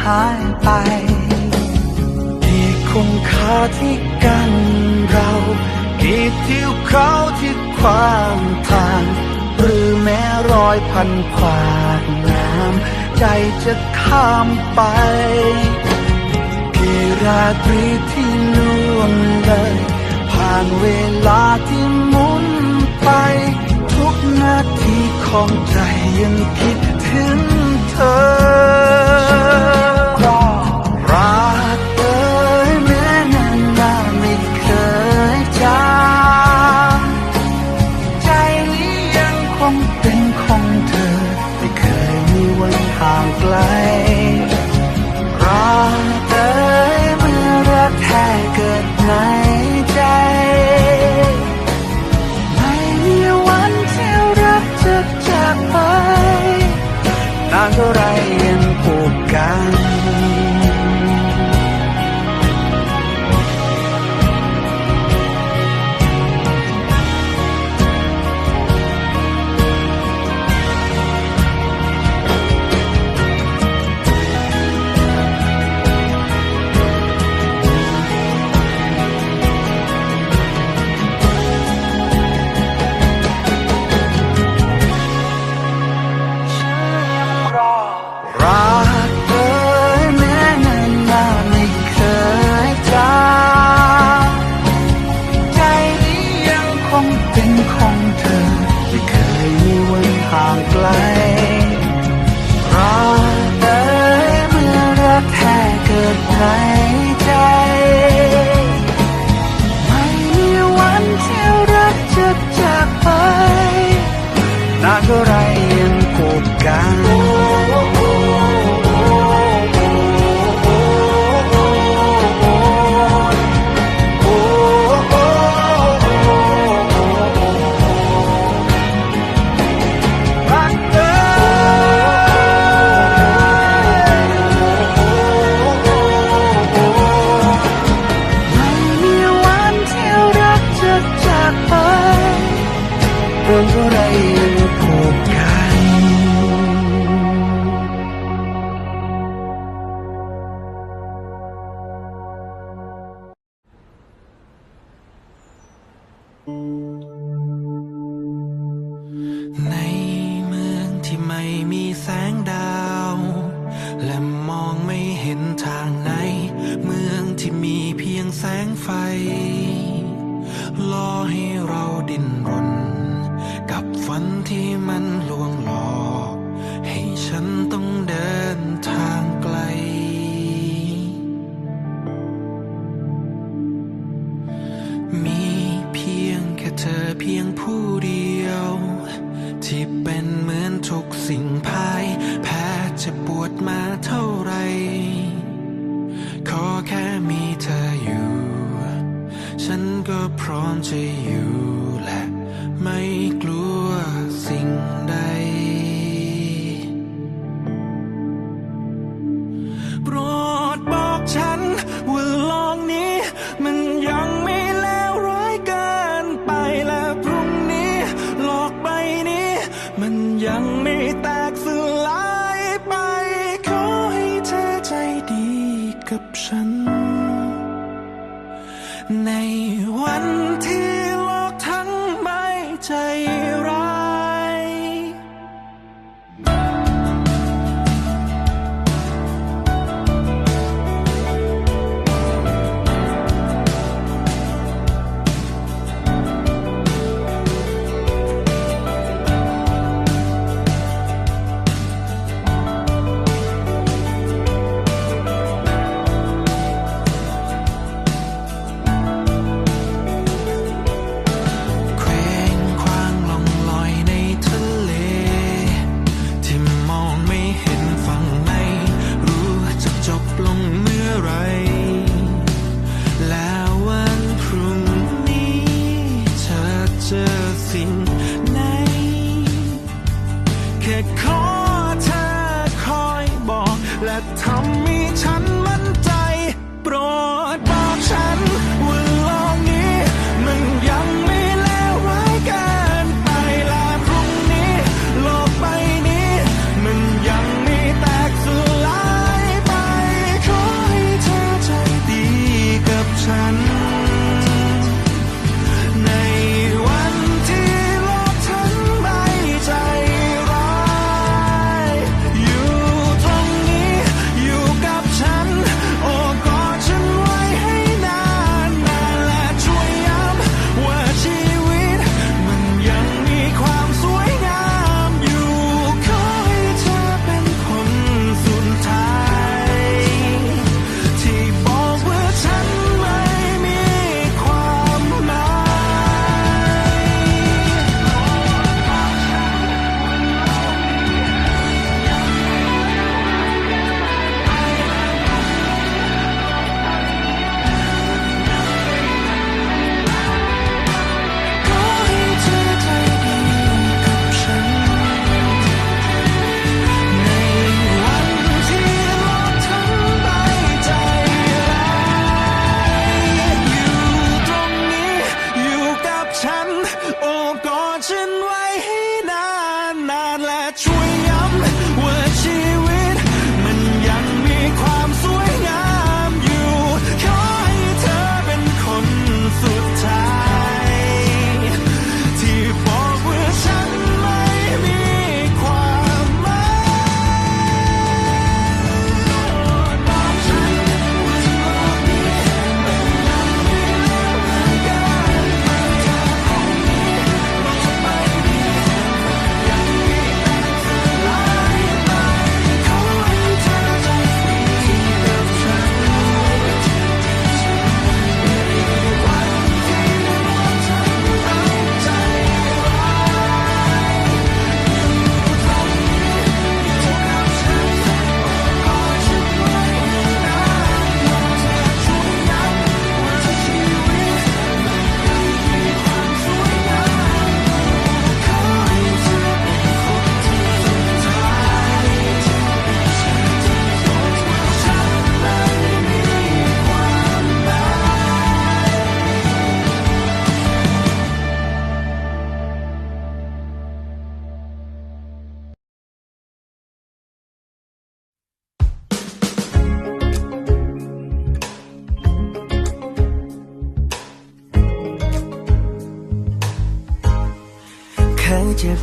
หายไป กี่คุณค่าที่กันเรา กี่ทิวเขาที่ขวางทาง หรือแม้รอยพันขวากน้ำใจจะข้ามไป กี่ราตรีที่ล่วงเลย ผ่านเวลาที่หมุนไป ทุกนาทีของใจยังคิดถึงเธอ ที่มัน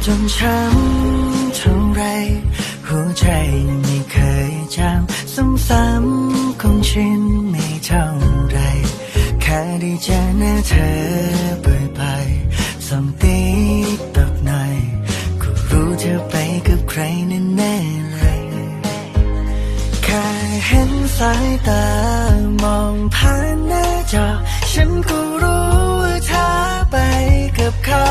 จนช้ำเท่าไร หัวใจไม่เคยจำซ้ำๆคงชินไม่เท่าไร แค่ได้เจอหน้าเธอบ่อยๆสองตีตกหน่อยก็รู้เธอไปกับใครแน่ๆเลย แค่เห็นสายตามองผ่านหน้าจอ ฉันก็รู้ว่าเธอไปกับเขา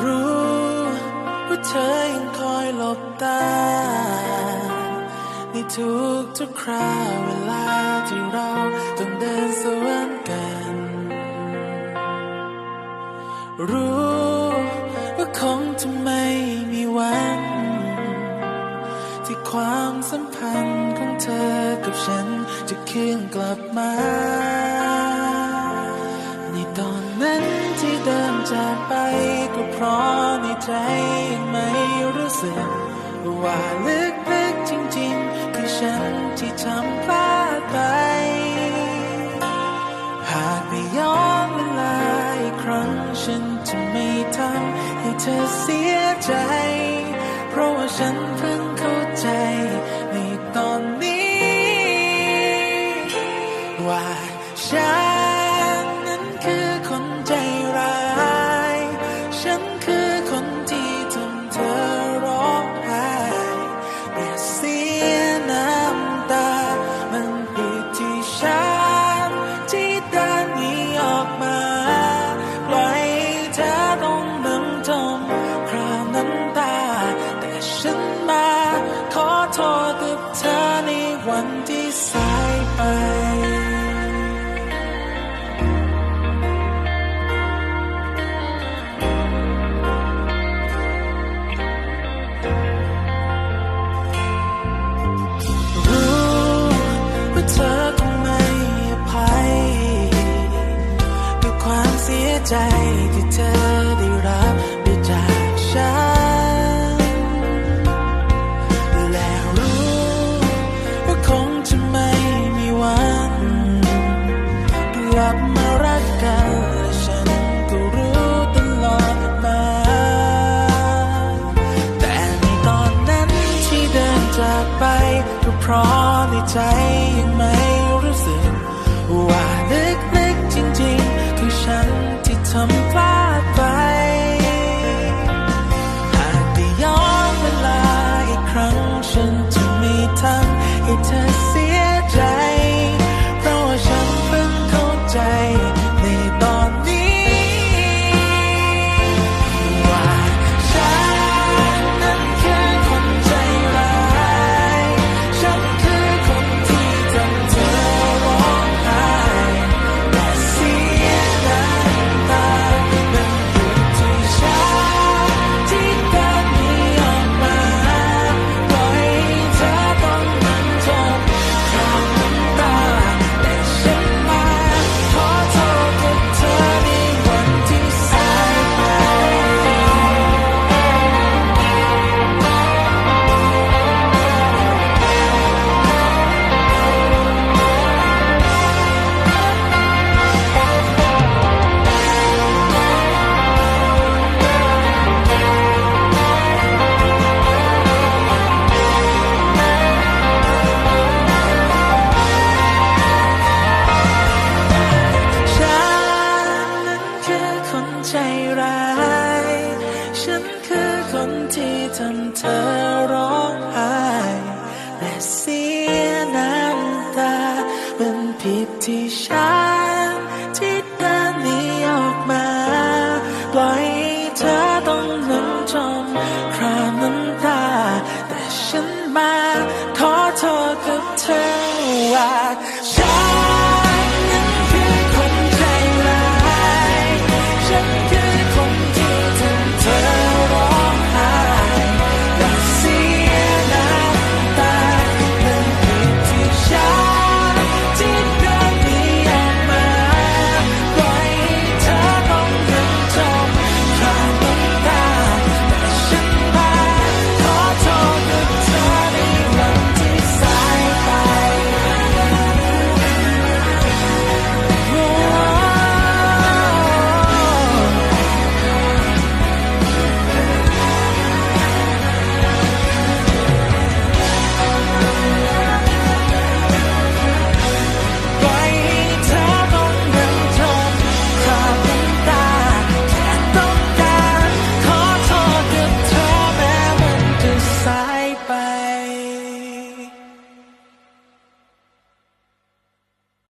รู้ว่าเธอยังคอยหลบตา ในทุกทุกคราวเวลาที่เราต้องเดินสวนกัน รู้ว่าคงจะไม่มีวัน ที่ความสัมพันธ์ของเธอกับฉันจะเคื่อนกลับมา นั้นที่เดินจากไปก็เพราะในใจยังไม่รู้สึก ว่าลึกๆจริงๆ คือฉันที่ทำพลาดไป หากได้ย้อนเวลาอีกครั้งฉันจะไม่ทำให้เธอเสียใจ เพราะว่าฉันเพิ่งเข้าใจ ใจที่เธอได้รับได้จากฉัน และรู้ว่าคงจะไม่มีวันกลับมารักกันและฉันก็รู้ตลอดมา แต่ในตอนนั้นที่เดินจากไปก็เพราะในใจยังไม่